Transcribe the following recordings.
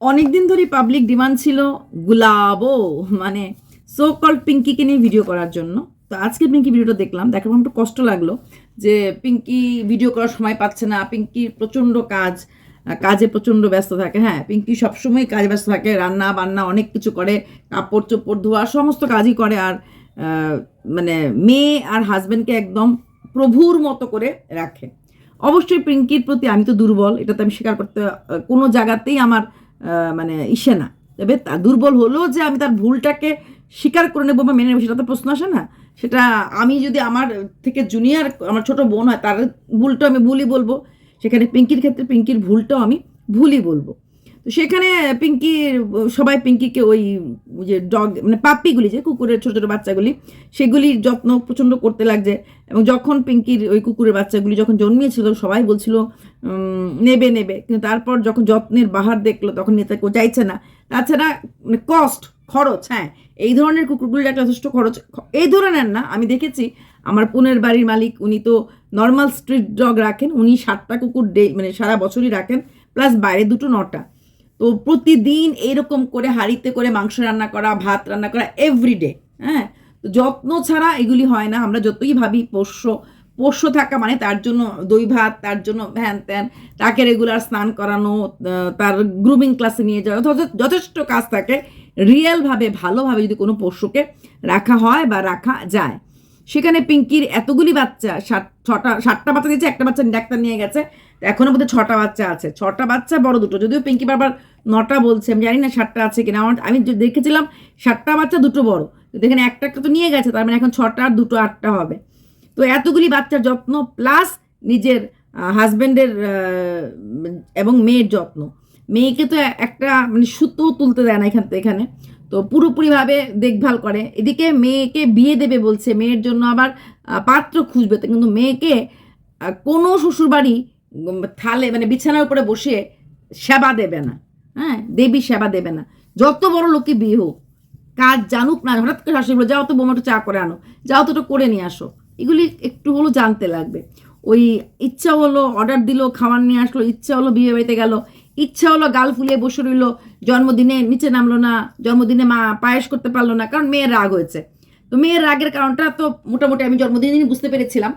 অনেকদিন ধরে public demand ছিল গুলাবো মানে সো কল পিঙ্কিকে নিয়ে ভিডিও করার জন্য। তো আজকে পিঙ্কি ভিডিওটা দেখলাম দেখার পর একটু কষ্ট লাগল যে পিঙ্কি ভিডিও করার সময় পাচ্ছে না পিঙ্কির প্রচণ্ড কাজ, কাজে প্রচণ্ড ব্যস্ত থাকে হ্যাঁ পিঙ্কি সবসময় কাজে ব্যস্ত থাকে, রান্না বান্না অনেক কিছু করে, কাপড় চোপড় ধোয়া, সমস্ত কাজই করে আর মানে মেয়ে আর হাজব্যান্ডকে একদম প্রভুর মতো করে রাখে। অবশ্যই পিঙ্কির প্রতি আমি তো দুর্বল এটা তো আমি স্বীকার করতে, কোনো জায়গাতেই আমার মানে ইসে না। তবে তা দুর্বল হলেও যে আমি তার ভুলটাকে স্বীকার করে নেব বা মেনে নেব, সেটা তো প্রশ্ন আসে না। সেটা আমি যদি আমার থেকে জুনিয়র আমার ছোট বোন হয়, তার ভুলটা আমি ভুলই বলব। সেখানে পিঙ্কির ক্ষেত্রে পিঙ্কির ভুলটাও আমি ভুলই বলব। তো সেখানে পিঙ্কির, সবাই পিঙ্কিকে ওই যে ডগ মানে পাপ্পিগুলি যে কুকুরের ছোটো ছোটো বাচ্চাগুলি, সেগুলির যত্ন প্রচণ্ড করতে লাগছে। এবং যখন পিঙ্কির ওই কুকুরের বাচ্চাগুলি যখন জন্মিয়েছিল, সবাই বলছিল নেবে নেবে। কিন্তু তারপর যখন যত্নের বাহার দেখল, তখন নিতে কেউ চাইছে না। তাছাড়া মানে কস্ট খরচ হ্যাঁ এই ধরনের কুকুরগুলির একটা যথেষ্ট খরচ। এই ধরনের না, আমি দেখেছি, আমার পুনের বাড়ির মালিক, উনি তো নর্মাল স্ট্রিট ডগ রাখেন, উনি সাতটা কুকুর ডে মানে সারা বছরই রাখেন প্লাস বাইরে দুটো নটা। তো প্রতিদিন এরকম করে হাঁড়িতে করে মাংস রান্না করা, ভাত রান্না করা এভরিডে হ্যাঁ? তো যত্ন ছাড়া এগুলি হয় না। আমরা যতই ভাবি পোষ্য পোষ্য থাকা মানে তার জন্য দই ভাত, তার জন্য ভ্যান ত্যান, তাকে রেগুলার স্নান করানো তার গ্রুমিং ক্লাসে নিয়ে যাওয়া, যথে- যথেষ্ট কাজ থাকে। রিয়েলভাবে ভালোভাবে যদি কোনো পোষ্যকে রাখা হয় বা রাখা যায়। সেখানে পিঙ্কির এতগুলি বাচ্চা, সাত, ছটা, সাতটা বাচ্চা দিয়েছে, একটা বাচ্চা ডাক্তার নিয়ে গেছে। এখনও বোধহয় ছটা বাচ্চা আছে। ছটা বাচ্চা, বড় দুটো। যদিও পিঙ্কি বারবার নটা বলছে, আমি জানি না সাতটা আছে কিনা। আমার আমি দেখেছিলাম, সাতটা বাচ্চা, দুটো বড়। এখানে একটা একটা তো নিয়ে গেছে, তার মানে এখন ছটা আর দুটো আটটা হবে। তো এতগুলি বাচ্চার যত্ন, প্লাস নিজের হাজব্যান্ডের এবং মেয়ের যত্ন। মেয়েকে তো একটা মানে সুতো তুলতে দেয় না এখান থেকে এখানে। তো পুরোপুরিভাবে দেখভাল করে। এদিকে মেয়েকে বিয়ে দেবে বলছে। মেয়ের জন্য আবার পাত্র খুঁজবে। তো কিন্তু মেয়েকে কোনো শ্বশুরবাড়ি থালে মানে বিছানার উপরে বসে সেবা দেবে না। হ্যাঁ দেবী সেবা দেবে না। যত বড় লোকই বিয়ে হোক কাজ জানুক না হঠাৎ করে শাশুড়ি বলে, যাও তো বোমাটো চা করে আনো। যাও তো করে নিয়ে আসো। এগুলি একটু হলো জানতে লাগবে। ওই ইচ্ছা হলো অর্ডার দিল খাবার নিয়ে আসলো ইচ্ছা হলো বিয়ে বাড়িতে গেল। ইচ্ছা হলো গাল ফুলিয়ে বসে রইল, জন্মদিনে নিচে নামলো না, জন্মদিনে মা পায়েস করতে পারল না, কারণ মেয়ের রাগ হয়েছে। তো মেয়ের রাগের কারণটা তো মোটামুটি আমি জন্মদিনই বুঝতে পেরেছিলাম।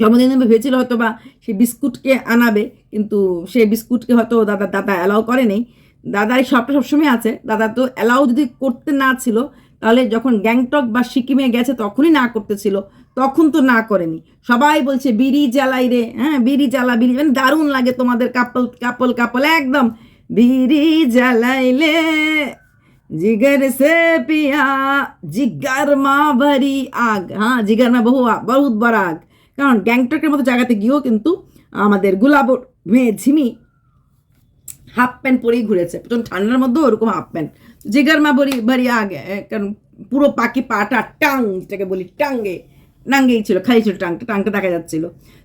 জন্মদিনে ভেবেছিল হয়তো বা সে বিস্কুটকে আনাবে, কিন্তু সে বিস্কুটকে হয়তো দাদা দাদা অ্যালাউ করেনি দাদার এই সবটা সবসময় আছে। দাদা তো অ্যালাউ যদি করতে না ছিল, তাহলে যখন গ্যাংটক বা সিকিমে গেছে তখনই না করতেছিল তখন তো না করেনি। সবাই বলছে, বিড়ি জ্বালাই রে। হ্যাঁ বিড়ি জ্বালা, বিড়ি মানে দারুণ লাগে তোমাদের কাপল কাপল কাপল, একদম। বিড়ি জ্বালাইলে জিগর সে পিয়া, জিগার মা ভরি আগ। হ্যাঁ জিগার মা বহু বহুত বড় আগ। কারণ গ্যাংটকের মতো জায়গাতে গিয়েও কিন্তু আমাদের গুলাব মেয়ে ঝিমি হাফ প্যান্ট পরেই ঘুরেছে। প্রচণ্ড ঠান্ডার মধ্যেও ওরকম হাফ প্যান্ট। জিগার মা বরি বাড়ি আগে। কারণ পুরো পাখি পাটা টাং, যেটাকে বলি, টাঙ্গে। নাঙ্গেই ছিল খালি ছিল টাংটা টাংটা দেখা যাচ্ছিল।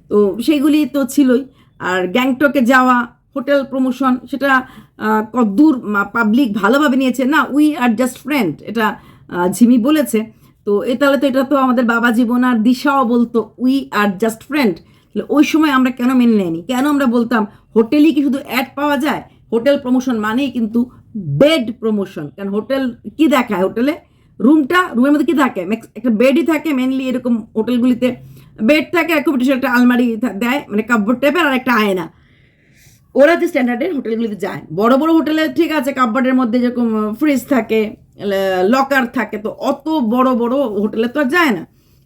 তো সেইগুলি তো ছিলই। আর গ্যাংটকে যাওয়া, হোটেল প্রমোশন, সেটা কদ্দূর পাবলিক ভালোভাবে নিয়েছে। না, উই আর জাস্ট ফ্রেন্ড, এটা ঝিমি বলেছে। তো এ, তাহলে তো এটা তো আমাদের বাবা জীবন আর দিশাও বলতো, উই আর জাস্ট ফ্রেন্ড। তাহলে ওই সময় আমরা কেন মেনে নেয়নি? কেন আমরা বলতাম, হোটেলই কি শুধু অ্যাড পাওয়া যায়? হোটেল প্রমোশন মানেই কিন্তু বেড প্রমোশন। কারণ হোটেল কি দেখায়? হোটেলে রুমটা, রুমের মধ্যে কি থাকে? একটা বেডই থাকে মেনলি এরকম হোটেলগুলিতে বেড থাকে খুব একটা আলমারি দেয় মানে কাপড় টেপের আর একটা আয়না। ওরা যে স্ট্যান্ডার্ডের হোটেলগুলিতে যায়। বড় বড় হোটেলে ঠিক আছে কাপড়ের মধ্যে যেরকম ফ্রিজ থাকে লকার থাকে, তো অত বড় বড় হোটেলে তো আর যায় না।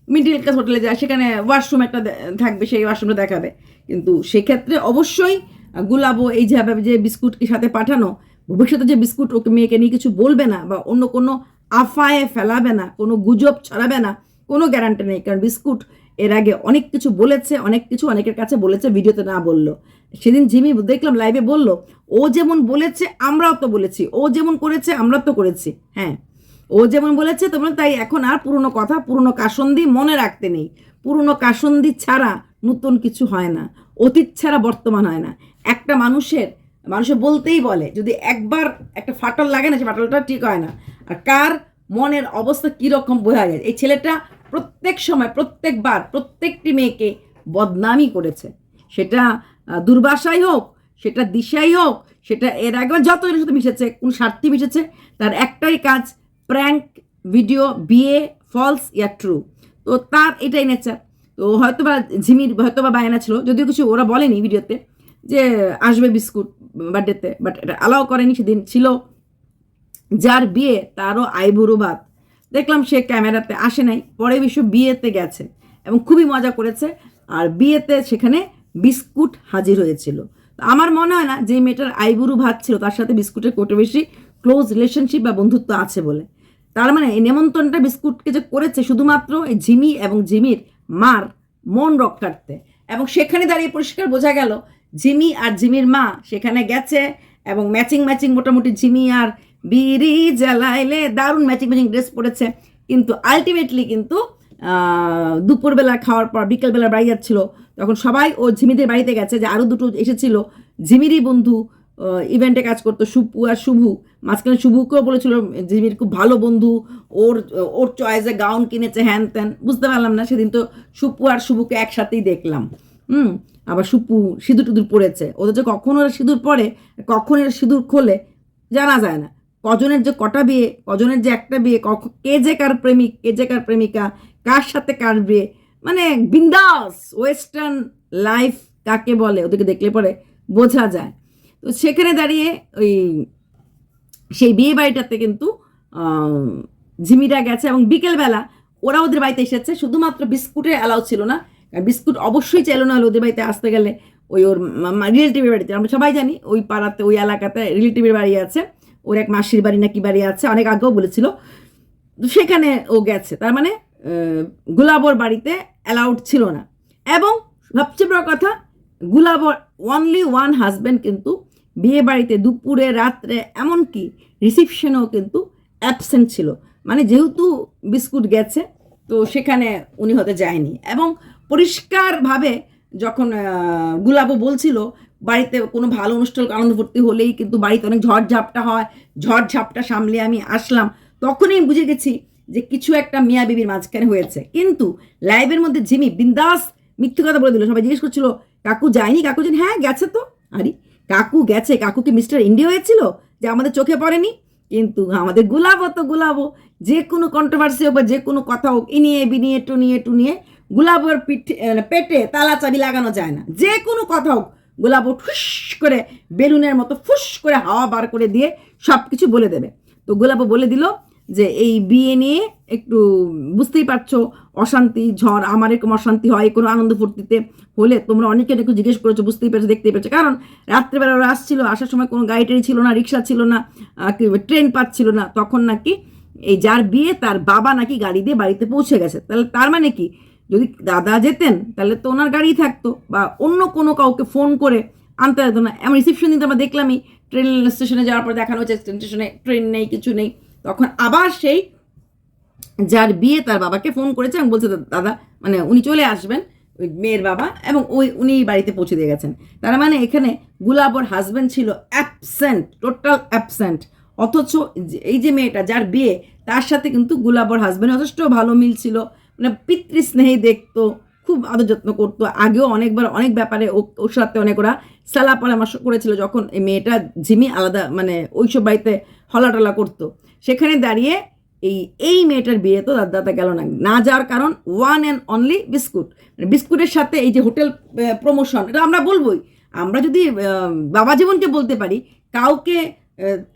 মিডিল ক্লাস হোটেলে যায়, সেখানে ওয়াশরুম একটা থাকবে, সেই ওয়াশরুমটা দেখাবে। কিন্তু সেক্ষেত্রে অবশ্যই গুলাবো, এই যেভাবে যে বিস্কুটকে সাথে পাঠানো, ভবিষ্যতে যে বিস্কুট ওকে মেয়েকে নিয়ে কিছু বলবে না, বা অন্য কোনো আফায়ে ফেলাবে না, কোনো গুজব ছড়াবে না, কোনো গ্যারান্টি নেই। কারণ বিস্কুট এর আগে অনেক কিছু বলেছে, অনেক কিছু অনেকের কাছে বলেছে, ভিডিওতে না বলল। সেদিন জিমি দেখলাম লাইভে বলল, ও যেমন বলেছে, আমরাও তো বলেছি। ও যেমন করেছে আমরা তো করেছি। হ্যাঁ ও যেমন বলেছে, তোমরা তাই এখন আর পুরনো কথা, পুরনো কাসন্দি মনে রাখতে নেই। পুরনো কাসন্দি ছাড়া নতুন কিছু হয় না, অতীত ছাড়া বর্তমান হয় না। একটা মানুষের মানুষে বলতেই বলে, যদি একবার একটা ফাটল লাগে না, সে ফাটলটা ঠিক হয় না। আর কার মনের অবস্থা কীরকম বোঝা যায়? এই ছেলেটা প্রত্যেক সময়, প্রত্যেকবার, প্রত্যেকটি মেয়েকে বদনামই করেছে। সেটা দুর্বাসাই হোক, সেটা দিশাই হোক, সেটা এর আগে যত এর সাথে মিশেছে, কোন স্বার্থে মিশেছে, তার একটাই কাজ প্র্যাঙ্ক ভিডিও বিয়ে ফলস ইয়া ট্রু তো তার এটাই নেচার তো হয়তো বা ঝিমির হয়তো বা বায়না ছিল। যদিও কিছু ওরা বলেনি ভিডিওতে যে আসবে বিস্কুট। বার্থডেতে বাট এটা অ্যালাউ করেনি সেদিন, ছিল যার বিয়ে তারও আইবুড়ো ভাত দেখলাম সে ক্যামেরাতে আসে নাই, পরে বিশ্ব বিয়েতে গেছে এবং খুবই মজা করেছে, আর বিয়েতে সেখানে বিস্কুট হাজির হয়েছিল। আমার মনে হয় না যে মেয়েটার আইবুড়ো ভাত ছিল, তার সাথে বিস্কুটের কোটে বেশি ক্লোজ রিলেশনশিপ বা বন্ধুত্ব আছে বলে। তার মানে এই নেমন্তণটা বিস্কুটকে যে করেছে শুধুমাত্র এই ঝিমি এবং ঝিমির মার মন রক্ষার্থে এবং সেখানে দাঁড়িয়ে পরিষ্কার বোঝা গেল ঝিমি আর ঝিমির মা সেখানে গেছে এবং ম্যাচিং ম্যাচিং মোটামুটি ঝিমি আর বিড়ি জ্বালাইলে দারুণ ম্যাচিং ম্যাচিং ড্রেস পরেছে। কিন্তু আলটিমেটলি কিন্তু দুপুরবেলা খাওয়ার পর, বিকেলবেলা বাড়ি যাচ্ছিল, তখন সবাই ও ঝিমিদের বাড়িতে গেছে যে আরও দুটো এসেছিল। ঝিমিরই বন্ধু ইভেন্টে কাজ করতো সুপু আর শুভু। মাঝখানে শুভুকেও বলেছিল, জিমির খুব ভালো বন্ধু, ওর ওর চয়েসে গাউন কিনেছে, হ্যান ত্যান। বুঝতে পারলাম না, সেদিন তো সুপু আর শুভুকে একসাথেই দেখলাম। হুম, আবার সুপু সিঁদুর টুদুর পড়েছে। ওদের যে কখন ওরা সিঁদুর পরে কখন এরা সিঁদুর খোলে, জানা যায় না। কজনের যে কটা বিয়ে, কজনের যে একটা বিয়ে, কখ- কে যে কার প্রেমিক, কে যে কার প্রেমিকা, কার সাথে কার বিয়ে মানে বিন্দাস ওয়েস্টার্ন লাইফ কাকে বলে, ওদেরকে দেখলে পরে বোঝা যায়। তো সেখানে দাঁড়িয়ে ওই সেই বিয়ে বাড়িটাতে কিন্তু ঝিমিরা গেছে এবং বিকেলবেলা ওরা ওদের বাড়িতে এসেছে। শুধুমাত্র বিস্কুটের অ্যালাউ ছিল না কারণ বিস্কুট অবশ্যই চাইলো না হলে ওদের বাড়িতে আসতে গেলে ওই ওর রিলেটিভের বাড়িতে। আমরা সবাই জানি ওই পাড়াতে, ওই এলাকাতে রিলেটিভের বাড়ি আছে। ওর এক মাসির বাড়ি না কি বাড়ি আছে, অনেক আগেও বলেছিল। সেখানে ও গেছে। তার মানে গুলাবর বাড়িতে অ্যালাউড ছিল না। এবং সবচেয়ে বড় কথা, গুলাবর অনলি ওয়ান হাজব্যান্ড কিন্তু বিয়ে বাড়িতে দুপুরে, রাত্রে, এমনকি রিসিপশনেও কিন্তু অ্যাবসেন্ট ছিল। মানে যেহেতু বিস্কুট গেছে, তো সেখানে উনি হতে যায়নি। এবং পরিষ্কারভাবে যখন গুলাবো বলছিল, বাড়িতে কোনো ভালো অনুষ্ঠান, আনন্দ ভর্তি হলেই কিন্তু বাড়িতে অনেক ঝড়ঝাপটা হয়, ঝড়ঝাপটা সামলে আমি আসলাম। তখনই বুঝে গেছি যে কিছু একটা মিয়া বিবির মাঝখানে হয়েছে। কিন্তু লাইভের মধ্যে ঝিমি বিন্দাস মিথ্যে কথা বলে দিল। সবাই জিজ্ঞেস করছিল, কাকু যায়নি? কাকু জানি? হ্যাঁ গেছে তো। আরে, কাকু গেছে? কাকু কি মিস্টার ইন্ডিয়া হয়েছিল? যে আমাদের চোখে পড়েনি? কিন্তু আমাদের গুলাবো তো গুলাবো। যে কোনো কন্ট্রোভার্সি হোক বা যে কোনো কথা হোক, এ ইনিয়ে বিনিয়ে টুনিয়ে টুনিয়ে গুলাবোর পিঠে মানে পেটে তালা চাবি লাগানো যায় না। যে কোনো কথা হোক, গোলাপো ঠুস করে বেলুনের মতো ফুস করে হাওয়া বার করে দিয়ে সব কিছু বলে দেবে। তো গোলাপও বলে দিল যে, এই বিয়ে নিয়ে একটু বুঝতেই পারছ, অশান্তি, ঝড়, আমার এরকম অশান্তি হয়, কোনো আনন্দ ফুর্তিতে হলে তোমরা অনেকে একটু জিজ্ঞেস করেছ, বুঝতেই পেরেছ, দেখতেই পেরেছ। কারণ রাত্রেবেলা ওরা আসছিল, আসার সময় কোনো গাড়ি টাড়ি ছিল না, রিক্সা ছিল না ট্রেন পাচ্ছিল না। তখন নাকি এই যার বিয়ে, তার বাবা নাকি গাড়ি দিয়ে বাড়িতে পৌঁছে গেছে। তাহলে তার মানে কি? যদি দাদা যেতেন, তাহলে তো ওনার গাড়ি থাকতো বা অন্য কোনো কাউকে ফোন করে আনতে হতো না। এমন রিসেপশন দিন আমরা দেখলামই ট্রেন স্টেশনে যাওয়ার পর দেখানো হচ্ছে স্টেশনে ট্রেন নেই, কিছু নেই। তখন আবার সেই যার বিয়ে তার বাবাকে ফোন করেছে, এবং বলছে, দাদা মানে উনি চলে আসবেন, ওই মেয়ের বাবা, এবং ওই উনি বাড়িতে পৌঁছে দিয়ে গেছেন। তার মানে এখানে গুলাবর হাজব্যান্ড ছিল অ্যাবসেন্ট টোটাল অ্যাবসেন্ট অথচ এই যে মেয়েটা, যার বিয়ে, তার সাথে কিন্তু গুলাবর হাজব্যান্ড যথেষ্ট ভালো মিল ছিল। মানে পিতৃস্নেহী দেখতো, খুব আদর যত্ন করতো। আগেও অনেকবার অনেক ব্যাপারে ওর সাথে অনেক ওরা সালা পরামর্শ করেছিল যখন এই মেয়েটা ঝিমি আলাদা মানে ওইসব বাড়িতে হলাটলা করতো। সেখানে দাঁড়িয়ে এই এই মেয়েটার বিয়ে তো তার দাদা গেল না না যাওয়ার কারণ ওয়ান অ্যান্ড অনলি বিস্কুট। মানে বিস্কুটের সাথে এই যে হোটেল প্রমোশন এটা আমরা বলবোই। আমরা যদি বাবা জীবনকে বলতে পারি, কাউকে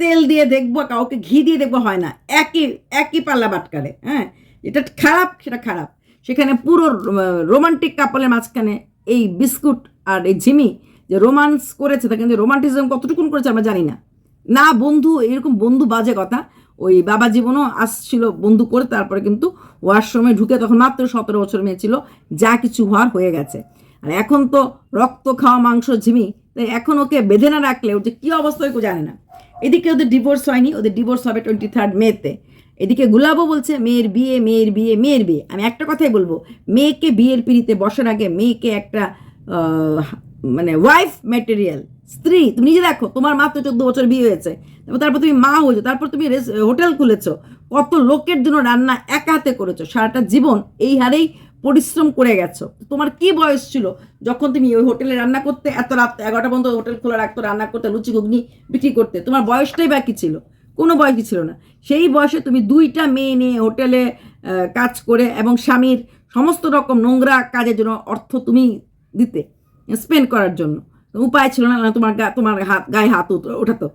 তেল দিয়ে দেখব, কাউকে ঘি দিয়ে দেখব হয় না, একই একই পাল্লা বাটকারে হ্যাঁ? এটা খারাপ, সেটা খারাপ। সেখানে পুরো রোমান্টিক কাপলের মাঝখানে এই বিস্কুট আর এই ঝিমি যে রোমান্স করেছে তা কিন্তু রোমান্টিজম কতটুকুন করেছে আমরা জানি না। না, বন্ধু, এরকম বন্ধু বাজে কথা। ওই বাবা জীবনও আসছিল বন্ধু করে, তারপরে কিন্তু ওয়াশরুমে ঢুকে তখন মাত্র সতেরো বছর মেয়ে ছিল, যা কিছু হওয়ার হয়ে গেছে। আর এখন তো রক্ত খাওয়া মাংস ঝিমি তাই এখন ওকে বেঁধে না রাখলে ওর যে কী অবস্থা কেউ জানে না। এদিকে ওদের ডিভোর্স হয়নি, ওদের ডিভোর্স হবে টোয়েন্টি থার্ড মেতে। এদিকে গুলাবও বলছে, মেয়ের বিয়ে মেয়ের বিয়ে মেয়ের বিয়ে। আমি একটা কথাই বলব, মেয়েকে বিয়ের পিড়িতে বসার আগে মেয়েকে একটা মানে ওয়াইফ ম্যাটেরিয়াল স্ত্রী, তুমি নিজে দেখো, তোমার মাত্র চোদ্দ বছর বিয়ে হয়েছে, তারপর তুমি মা হয়েছো, তারপর তুমি হোটেল খুলেছো, কত লোকের জন্য রান্না একা হাতে করেছ, সারাটা জীবন এই হারেই পরিশ্রম করে গেছো। তোমার কি বয়স ছিল যখন তুমি ওই হোটেলে রান্না করতে, এত রাত এগারোটা পর্যন্ত হোটেল খোলা রাখতো, রান্না করতে, লুচি, ঘুগনি বিক্রি করতে, তোমার বয়সটাই বা ছিল? কোনো বয়সই ছিল না। সেই বয়সে তুমি দুইটা মেয়ে নিয়ে হোটেলে কাজ করে এবং স্বামীর সমস্ত রকম নোংরা কাজের জন্য অর্থ তুমি দিতে স্পেন্ড করার জন্য। উপায় ছিল না তোমার গা, তোমার হাত, গায়ে হাত ওঠাতো।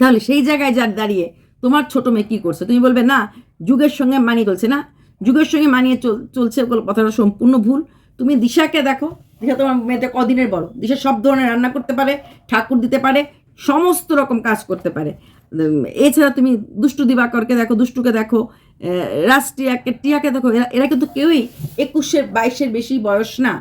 তাহলে সেই জায়গায় যা দাঁড়িয়ে তোমার ছোট মেয়ে কী করছে? তুমি বলবে, না, যুগের সঙ্গে মানিয়ে চলছে না। যুগের সঙ্গে মানিয়ে চল, চলছে কথাটা সম্পূর্ণ ভুল। তুমি দিশাকে দেখো, দিশা তোমার মেয়েতে কদিনের বড়? দিশা সব ধরনের রান্না করতে পারে, ঠাকুর দিতে পারে, সমস্ত রকম কাজ করতে পারে। এছাড়া তুমি দুষ্টু দিবাকরকে দেখো, দুষ্টুকে দেখো রাষ্ট্রিয়াকে, টিয়াকে দেখো, এরা এরা কিন্তু কেউই একুশের, বাইশের বেশি বয়স না।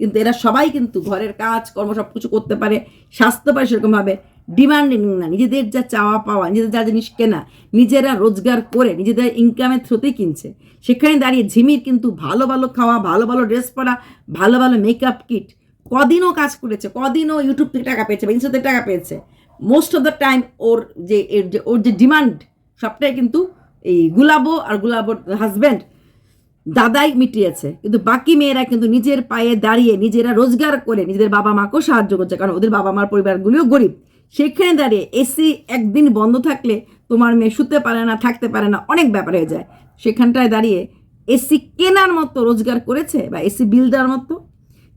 কিন্তু এরা সবাই কিন্তু ঘরের কাজ, কর্ম সব কিছু করতে পারে, স্বাস্থ্য পারে সেরকমভাবে ডিমান্ডিং না, নিজেদের যা চাওয়া পাওয়া, নিজেদের যা জিনিস কেনা, নিজেরা রোজগার করে, নিজেদের ইনকামের থ্রুতেই কিনছে। সেখানে দাঁড়িয়ে ঝিমির কিন্তু ভালো ভালো খাওয়া, ভালো ভালো ড্রেস পরা, ভালো ভালো মেকআপ কিট কদিনও কাজ করেছে, কদিনও ইউটিউব থেকে টাকা পেয়েছে বা থেকে টাকা পেয়েছে। মোস্ট অফ দ্য টাইম ওর যে, এর যে- ওর যে ডিমান্ড সবটাই কিন্তু এই গুলাবো আর গুলাবোর হাজব্যান্ড দাদাই মিটিয়েছে। কিন্তু বাকি মেয়েরা কিন্তু নিজের পায়ে দাঁড়িয়ে, নিজেরা রোজগার করে নিজেদের বাবা মাকেও সাহায্য করছে। কারণ ওদের বাবা মার পরিবারগুলিও গরিব। সেখানে দাঁড়িয়ে এসি একদিন বন্ধ থাকলে তোমার মেয়ে শুতে পারে না, থাকতে পারে না, অনেক ব্যাপার হয়ে যায়। সেখানটায় দাঁড়িয়ে এসি কেনার মতো রোজগার করেছে বা এসি বিল দেওয়ার মতো।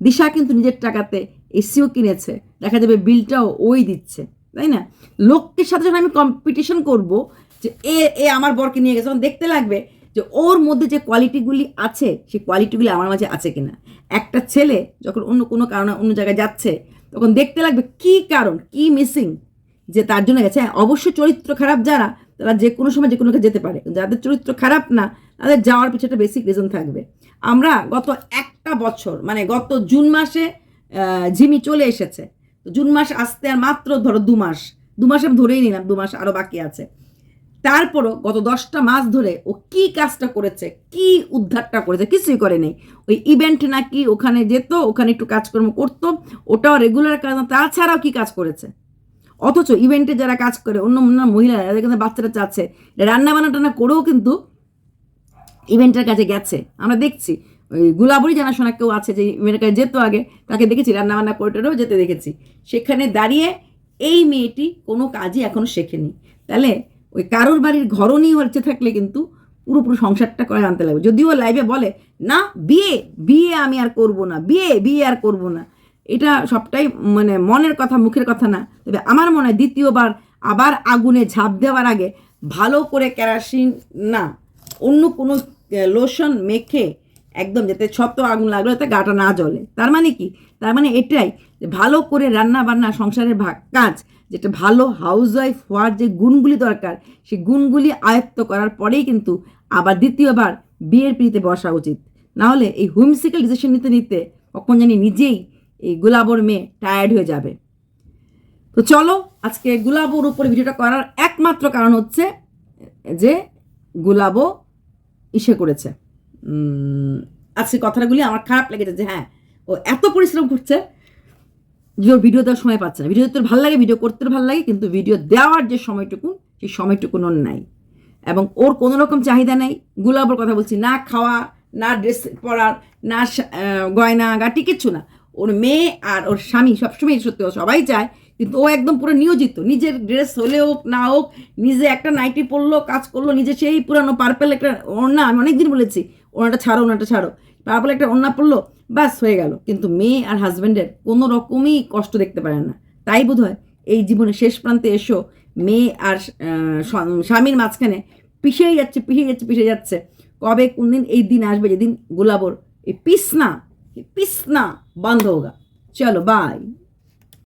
দিশা কিন্তু নিজের টাকাতে এসিও কিনেছে। দেখা যাবে বিলটাও ওই দিচ্ছে। তাই না? লোকের সাথে যখন আমি কম্পিটিশন করব, যে এ এ আমার বরকে নিয়ে গেছে, তখন দেখতে লাগবে যে ওর মধ্যে যে কোয়ালিটিগুলি আছে, সেই কোয়ালিটিগুলি আমার মাঝে আছে কিনা। একটা ছেলে যখন অন্য কোনো কারণে অন্য জায়গায় যাচ্ছে, তখন দেখতে লাগবে কি কারণ, কি মিসিং যে তার জন্য গেছে। হ্যাঁ অবশ্যই চরিত্র খারাপ যারা, তারা যে কোনো সময় যে কোনো যেতে পারে। যাদের চরিত্র খারাপ না, তাদের যাওয়ার পিছনে একটা বেসিক রিজন থাকবে। আমরা গত একটা বছর মানে গত জুন মাসে ঝিমি চলে এসেছে। জুন মাস আসতে আর মাত্র ধরো দু মাস দু মাস আমি ধরেই নিলাম, দু মাস আরও বাকি আছে। তারপরও গত দশটা মাস ধরে ও কি কাজটা করেছে, কি উদ্ধারটা করেছে কিছুই করে নেই। ওই ইভেন্ট নাকি ওখানে যেত, ওখানে একটু কাজকর্ম করতো, ওটাও রেগুলার কাজ না, তাছাড়াও কি কাজ করেছে? অথচ ইভেন্টে যারা কাজ করে, অন্য অন্য মহিলারা যাদের কিন্তু বাচ্চারা চাচ্ছে। রান্না বান্না টান্না করেও কিন্তু ইভেন্টের কাছে গেছে। আমরা দেখছি ওই গুলাবরি জানাশোনা কেউ আছে যে কাছে যেত আগে, তাকে দেখেছি, রান্নাবান্না করে যেতে দেখেছি। সেখানে দাঁড়িয়ে এই মেয়েটি কোনো কাজই এখনও শেখেনি। তাহলে ওই কারোর বাড়ির ঘরণী হচ্ছে থাকলে কিন্তু পুরোপুরি সংসারটা করে আনতে লাগবে। যদিও লাইভে বলে, না, বিয়ে বিয়ে আমি আর করব না, বিয়ে বিয়ে আর করব না। এটা সবটাই মানে মনের কথা, মুখের কথা না। তবে আমার মনে হয় দ্বিতীয়বার আবার আগুনে ঝাঁপ দেওয়ার আগে ভালো করে কেরাসিন, না, অন্য কোনো লোশন মেখে একদম যাতে ছত্র আগুন লাগল, যাতে গাটা না জ্বলে। তার মানে কি? তার মানে এটাই যে ভালো করে রান্না বান্না সংসারের ভাগ কাজ, যেটা ভালো হাউসওয়াইফ হওয়ার যে গুণগুলি দরকার, সেই গুণগুলি আয়ত্ত করার পরেই কিন্তু আবার দ্বিতীয়বার বিয়ের পিড়িতে বসা উচিত। নাহলে এই হুইমসিক্যাল ডিসিশন নিতে নিতে কখন জানি নিজেই এই গোলাবর মেয়ে টায়ার্ড হয়ে যাবে। তো চলো, আজকে গুলাবোর উপরে ভিডিওটা করার একমাত্র কারণ হচ্ছে যে গুলাবো ইসে করেছে। আজকে কথাগুলি আমার খারাপ লেগেছে যে হ্যাঁ ও এত পরিশ্রম করছে যে ওর ভিডিও দেওয়ার সময় পাচ্ছে না। ভিডিও তোর ভালো লাগে, ভিডিও করতে ভালো লাগে, কিন্তু ভিডিও দেওয়ার যে সময়টুকু, সেই সময়টুকুন ওর নাই। এবং ওর কোনো রকম চাহিদা নেই। গুলাবর কথা বলছি, না খাওয়া, না ড্রেস পরার, না গয়না গাটি, কিচ্ছু না। ওর মেয়ে আর ওর স্বামী সবসময় সত্যি ও সবাই চায়, কিন্তু ও একদম পুরো নিয়োজিত। নিজের ড্রেস হলে হোক, না হোক, নিজে একটা নাইটি পরলো, কাজ করল, নিজে সেই পুরানো পার্পেল একটা ওড়না আমি অনেকদিন বলেছি ওনাটা ছাড়ো ওনাটা ছাড়ো। পার্পেল একটা ওড়না পড়ল, ব্যাস, হয়ে গেল। কিন্তু মেয়ে আর হাজব্যান্ডের কোনো রকমই কষ্ট দেখতে পারে না। তাই বোধ হয় এই জীবনে শেষ প্রান্তে এসো, মেয়ে আর স্বামীর মাঝখানে পিছিয়ে যাচ্ছে পিছিয়ে যাচ্ছে পিছিয়ে যাচ্ছে। কবে কোন দিন এই দিন আসবে, যেদিন গোলাবর, এই পিস না পিস না বন্ধ হোগা। চলো বাই